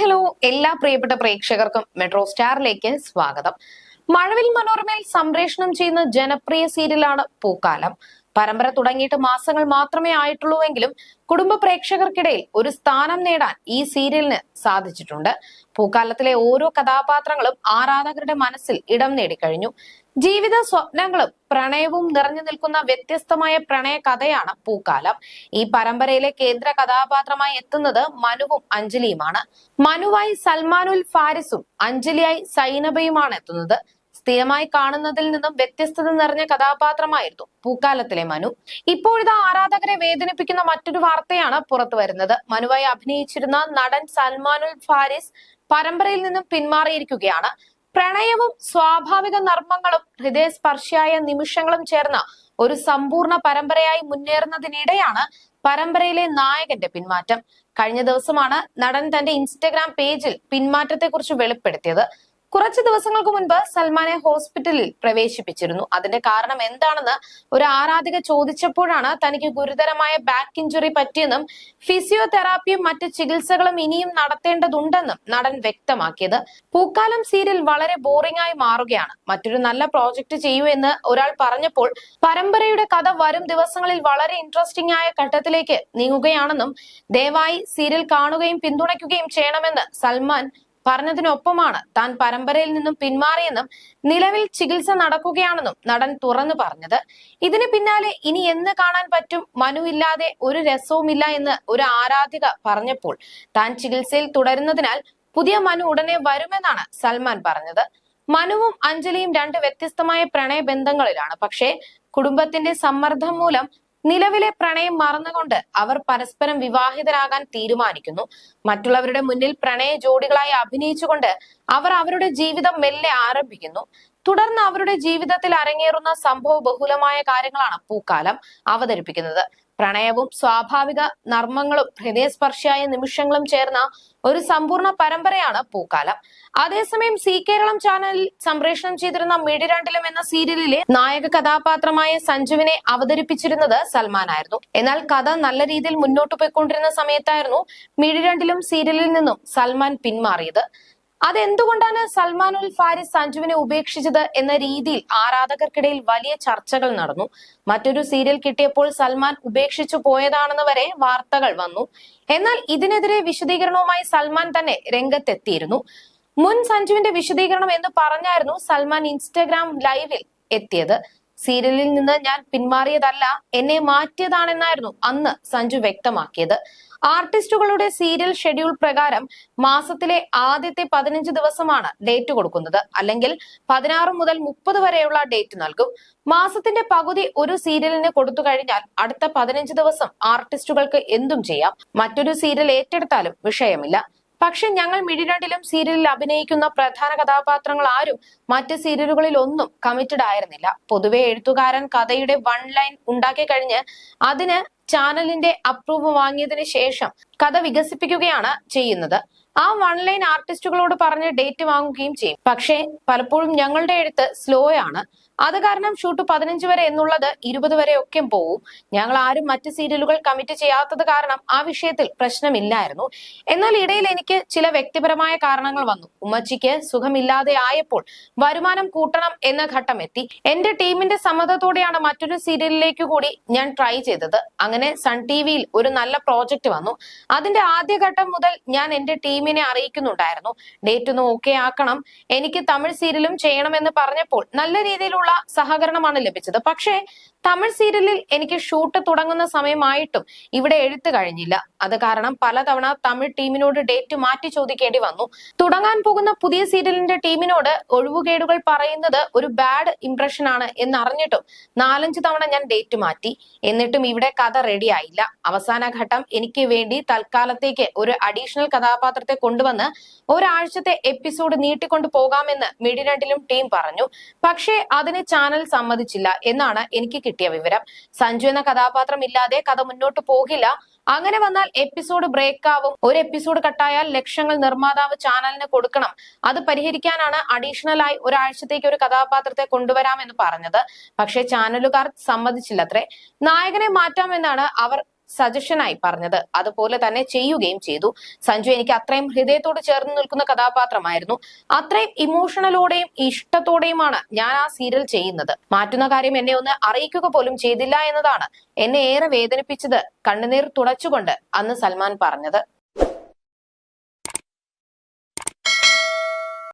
Hello എല്ലാ പ്രിയപ്പെട്ട പ്രേക്ഷകർക്കും മെട്രോ സ്റ്റാറിലേക്ക് സ്വാഗതം. മഴവിൽ മനോരമയിൽ സംപ്രേഷണം ചെയ്യുന്ന ജനപ്രിയ സീരിയലാണ് പൂക്കാലം. പരമ്പര തുടങ്ങിയിട്ട് മാസങ്ങൾ മാത്രമേ ആയിട്ടുള്ളൂവെങ്കിലും കുടുംബ പ്രേക്ഷകർക്കിടയിൽ ഒരു സ്ഥാനം നേടാൻ ഈ സീരിയലിന് സാധിച്ചിട്ടുണ്ട്. പൂക്കാലത്തിലെ ഓരോ കഥാപാത്രങ്ങളും ആരാധകരുടെ മനസ്സിൽ ഇടം നേടിക്കഴിഞ്ഞു. ജീവിത സ്വപ്നങ്ങളും പ്രണയവും നിറഞ്ഞു നിൽക്കുന്ന വ്യത്യസ്തമായ പ്രണയ കഥയാണ് പൂക്കാലം. ഈ പരമ്പരയിലെ കേന്ദ്ര കഥാപാത്രമായി എത്തുന്നത് മനുവും അഞ്ജലിയുമാണ്. മനുവായി സൽമാനുൽ ഫാരിസും അഞ്ജലിയായി സൈനബയുമാണ് എത്തുന്നത്. സ്ഥിരമായി കാണുന്നതിൽ നിന്നും വ്യത്യസ്തത നിറഞ്ഞ കഥാപാത്രമായിരുന്നു പൂക്കാലത്തിലെ മനു. ഇപ്പോഴിതാ ആരാധകരെ വേദനിപ്പിക്കുന്ന മറ്റൊരു വാർത്തയാണ് പുറത്തു വരുന്നത്. മനുവായി അഭിനയിച്ചിരുന്ന നടൻ സൽമാനുൽ ഫാരിസ് പരമ്പരയിൽ നിന്നും പിന്മാറിയിരിക്കുകയാണ്. പ്രണയവും സ്വാഭാവിക നർമ്മങ്ങളും ഹൃദയസ്പർശിയായ നിമിഷങ്ങളും ചേർന്ന ഒരു സമ്പൂർണ പരമ്പരയായി മുന്നേറുന്നതിനിടെയാണ് പരമ്പരയിലെ നായകന്റെ പിന്മാറ്റം. കഴിഞ്ഞ ദിവസമാണ് നടൻ തന്റെ ഇൻസ്റ്റഗ്രാം പേജിൽ പിന്മാറ്റത്തെക്കുറിച്ച് വെളിപ്പെടുത്തിയത്. കുറച്ച് ദിവസങ്ങൾക്ക് മുൻപ് സൽമാനെ ഹോസ്പിറ്റലിൽ പ്രവേശിപ്പിച്ചിരുന്നു. അതിന്റെ കാരണം എന്താണെന്ന് ഒരു ആരാധിക ചോദിച്ചപ്പോഴാണ് തനിക്ക് ഗുരുതരമായ ബാക്ക് ഇഞ്ചുറി പറ്റിയെന്നും ഫിസിയോതെറാപ്പിയും മറ്റ് ചികിത്സകളും ഇനിയും നടത്തേണ്ടതുണ്ടെന്നും നടൻ വ്യക്തമാക്കിയത്. പൂക്കാലം സീരിയൽ വളരെ ബോറിംഗ് ആയി മാറുകയാണ്. മറ്റൊരു നല്ല പ്രോജക്റ്റ് ചെയ്യൂ എന്ന് ഒരാൾ പറഞ്ഞപ്പോൾ പരമ്പരയുടെ കഥ വരും ദിവസങ്ങളിൽ വളരെ ഇൻട്രസ്റ്റിംഗ് ആയ ഘട്ടത്തിലേക്ക് നീങ്ങുകയാണെന്നും ദയവായി സീരിയൽ കാണുകയും പിന്തുണയ്ക്കുകയും ചെയ്യണമെന്ന് സൽമാൻ പറഞ്ഞതിനൊപ്പമാണ് താൻ പരമ്പരയിൽ നിന്നും പിന്മാറിയെന്നും നിലവിൽ ചികിത്സ നടക്കുകയാണെന്നും നടൻ തുറന്നു പറഞ്ഞത്. ഇതിന് പിന്നാലെ ഇനി എന്ന് കാണാൻ പറ്റും? മനു ഇല്ലാതെ ഒരു രസവുമില്ല എന്ന് ഒരു ആരാധിക പറഞ്ഞപ്പോൾ താൻ ചികിത്സയിൽ തുടരുന്നതിനാൽ പുതിയ മനു ഉടനെ വരുമെന്നാണ് സൽമാൻ പറഞ്ഞത്. മനുവും അഞ്ജലിയും രണ്ട് വ്യത്യസ്തമായ പ്രണയ ബന്ധങ്ങളിലാണ് പക്ഷേ കുടുംബത്തിന്റെ സമ്മർദ്ദം മൂലം നിലവിലെ പ്രണയം മറന്നുകൊണ്ട് അവർ പരസ്പരം വിവാഹിതരാകാൻ തീരുമാനിക്കുന്നു. മറ്റുള്ളവരുടെ മുന്നിൽ പ്രണയ ജോഡികളായി അഭിനയിച്ചുകൊണ്ട് അവർ അവരുടെ ജീവിതം മെല്ലെ ആരംഭിക്കുന്നു. തുടർന്ന് അവരുടെ ജീവിതത്തിൽ അരങ്ങേറുന്ന സംഭവ ബഹുലമായ കാര്യങ്ങളാണ് പൂക്കാലം അവതരിപ്പിക്കുന്നത്. പ്രണയവും സ്വാഭാവിക നർമ്മങ്ങളും ഹൃദയസ്പർശിയായ നിമിഷങ്ങളും ചേർന്ന ഒരു സമ്പൂർണ പരമ്പരയാണ് പൂക്കാലം. അതേസമയം സി കേരളം ചാനലിൽ സംപ്രേഷണം ചെയ്തിരുന്ന മിടിരണ്ടിലും എന്ന സീരിയലിലെ നായക കഥാപാത്രമായ സഞ്ജുവിനെ അവതരിപ്പിച്ചിരുന്നത് സൽമാനായിരുന്നു. എന്നാൽ കഥ നല്ല രീതിയിൽ മുന്നോട്ട് പോയിക്കൊണ്ടിരുന്ന സമയത്തായിരുന്നു മിടിരണ്ടിലും സീരിയലിൽ നിന്നും സൽമാൻ പിന്മാറിയത്. അതെന്തുകൊണ്ടാണ് സൽമാൻ ഉൽ ഫാരിസ് സഞ്ജുവിനെ ഉപേക്ഷിച്ചത് എന്ന രീതിയിൽ ആരാധകർക്കിടയിൽ വലിയ ചർച്ചകൾ നടന്നു? മറ്റൊരു സീരിയൽ കിട്ടിയപ്പോൾ സൽമാൻ ഉപേക്ഷിച്ചു പോയതാണെന്ന് വരെ വാർത്തകൾ വന്നു. എന്നാൽ ഇതിനെതിരെ വിശദീകരണവുമായി സൽമാൻ തന്നെ രംഗത്തെത്തിയിരുന്നു. മുൻ സഞ്ജുവിന്റെ വിശദീകരണം എന്ന് പറഞ്ഞായിരുന്നു സൽമാൻ ഇൻസ്റ്റഗ്രാം ലൈവിൽ എത്തിയത്. സീരിയലിൽ നിന്ന് ഞാൻ പിന്മാറിയതല്ല എന്നെ മാറ്റിയതാണെന്നായിരുന്നു അന്ന് സഞ്ജു വ്യക്തമാക്കിയത്. ആർട്ടിസ്റ്റുകളുടെ സീരിയൽ ഷെഡ്യൂൾ പ്രകാരം മാസത്തിലെ ആദ്യത്തെ പതിനഞ്ച് ദിവസമാണ് ഡേറ്റ് കൊടുക്കുന്നത്. അല്ലെങ്കിൽ പതിനാറ് മുതൽ മുപ്പത് വരെയുള്ള ഡേറ്റ് നൽകും. മാസത്തിന്റെ പകുതി ഒരു സീരിയലിന് കൊടുത്തു കഴിഞ്ഞാൽ അടുത്ത പതിനഞ്ച് ദിവസം ആർട്ടിസ്റ്റുകൾക്ക് എന്തും ചെയ്യാം. മറ്റൊരു സീരിയൽ ഏറ്റെടുത്താലും വിഷയമില്ല. പക്ഷെ ഞങ്ങൾ മിഴിരണ്ടിലും സീരിയലിൽ അഭിനയിക്കുന്ന പ്രധാന കഥാപാത്രങ്ങൾ ആരും മറ്റ് സീരിയലുകളിൽ ഒന്നും കമ്മിറ്റഡ് ആയിരുന്നില്ല. പൊതുവെ എഴുത്തുകാരൻ കഥയുടെ വൺ ലൈൻ ഉണ്ടാക്കി കഴിഞ്ഞ് അതിന് ചാനലിന്റെ അപ്രൂവ് വാങ്ങിയതിനു ശേഷം കഥ വികസിപ്പിക്കുകയാണ് ചെയ്യുന്നത്. ആ വൺ ലൈൻ ആർട്ടിസ്റ്റുകളോട് പറഞ്ഞ് ഡേറ്റ് വാങ്ങുകയും ചെയ്യും. പക്ഷേ പലപ്പോഴും ഞങ്ങളുടെ എഴുത്ത് സ്ലോ ആണ്. അത് കാരണം ഷൂട്ട് പതിനഞ്ച് വരെ എന്നുള്ളത് ഇരുപത് വരെ ഒക്കെ പോവും. ഞങ്ങൾ ആരും മറ്റ് സീരിയലുകൾ കമ്മിറ്റ് ചെയ്യാത്തത് കാരണം ആ വിഷയത്തിൽ പ്രശ്നമില്ലായിരുന്നു. എന്നാൽ ഇടയിൽ എനിക്ക് ചില വ്യക്തിപരമായ കാരണങ്ങൾ വന്നു. ഉമ്മച്ചിക്ക് സുഖമില്ലാതെ ആയപ്പോൾ വരുമാനം കൂട്ടണം എന്ന ഘട്ടം എത്തി. എന്റെ ടീമിന്റെ സമ്മതത്തോടെയാണ് മറ്റൊരു സീരിയലിലേക്ക് കൂടി ഞാൻ ട്രൈ ചെയ്തത്. അങ്ങനെ സൺ ടി വിയിൽ ഒരു നല്ല പ്രോജക്റ്റ് വന്നു. അതിന്റെ ആദ്യഘട്ടം മുതൽ ഞാൻ എന്റെ ടീമിനെ അറിയിക്കുന്നുണ്ടായിരുന്നു. ഡേറ്റ് ഒന്ന് ഓക്കെ ആക്കണം. എനിക്ക് തമിഴ് സീരിയലും ചെയ്യണമെന്ന് പറഞ്ഞപ്പോൾ നല്ല രീതിയിലുള്ള സഹകരണമാണ് ലഭിച്ചത്. പക്ഷേ തമിഴ് സീരിയലിൽ എനിക്ക് ഷൂട്ട് തുടങ്ങുന്ന സമയമായിട്ടും ഇവിടെ എഴുത്ത് കഴിഞ്ഞില്ല. അത് കാരണം പലതവണ തമിഴ് ടീമിനോട് ഡേറ്റ് മാറ്റി ചോദിക്കേണ്ടി വന്നു. തുടങ്ങാൻ പോകുന്ന പുതിയ സീരിയലിന്റെ ടീമിനോട് ഒഴിവുകേടുകൾ പറയുന്നത് ഒരു ബാഡ് ഇംപ്രഷൻ ആണ് എന്നറിഞ്ഞിട്ടും നാലഞ്ച് തവണ ഞാൻ ഡേറ്റ് മാറ്റി. എന്നിട്ടും ഇവിടെ കഥ റെഡിയായില്ല അവസാന ഘട്ടം എനിക്ക് വേണ്ടി തൽക്കാലത്തേക്ക് ഒരു അഡീഷണൽ കഥാപാത്രത്തെ കൊണ്ടുവന്ന് ഒരാഴ്ചത്തെ എപ്പിസോഡ് നീട്ടിക്കൊണ്ടു പോകാമെന്ന് മിഡിനട്ടിലും ടീം പറഞ്ഞു. പക്ഷേ അതിന് ചാനൽ സമ്മതിച്ചില്ല എന്നാണ് എനിക്ക് കിട്ടിയ വിവരം. സഞ്ജു എന്ന കഥാപാത്രം ഇല്ലാതെ കഥ മുന്നോട്ട് പോകില്ല. അങ്ങനെ വന്നാൽ എപ്പിസോഡ് ബ്രേക്ക് ആവും. ഒരു എപ്പിസോഡ് കട്ടായാൽ ലക്ഷങ്ങൾ നിർമ്മാതാവ് ചാനലിന് കൊടുക്കണം. അത് പരിഹരിക്കാനാണ് അഡീഷണൽ ആയി ഒരാഴ്ചത്തേക്ക് ഒരു കഥാപാത്രത്തെ കൊണ്ടുവരാമെന്ന് പറഞ്ഞത്. പക്ഷേ ചാനലുകാർ സമ്മതിച്ചില്ലത്രേ. നായകനെ മാറ്റാമെന്നാണ് അവർ സജഷനായി പറഞ്ഞത്. അതുപോലെ തന്നെ ചെയ്യുകയും ചെയ്തു. സഞ്ജു എനിക്ക് അത്രയും ഹൃദയത്തോട് ചേർന്ന് നിൽക്കുന്ന കഥാപാത്രമായിരുന്നു. അത്രയും ഇമോഷണലോടെയും ഇഷ്ടത്തോടെയുമാണ് ഞാൻ ആ സീരിയൽ ചെയ്യുന്നത്. മാറ്റുന്ന കാര്യം എന്നെ ഒന്ന് അറിയിക്കുക പോലും ചെയ്തില്ല എന്നതാണ് എന്നെ ഏറെ വേദനിപ്പിച്ചത് കണ്ണുനീർ തുടച്ചുകൊണ്ട് അന്ന് സൽമാൻ പറഞ്ഞത്.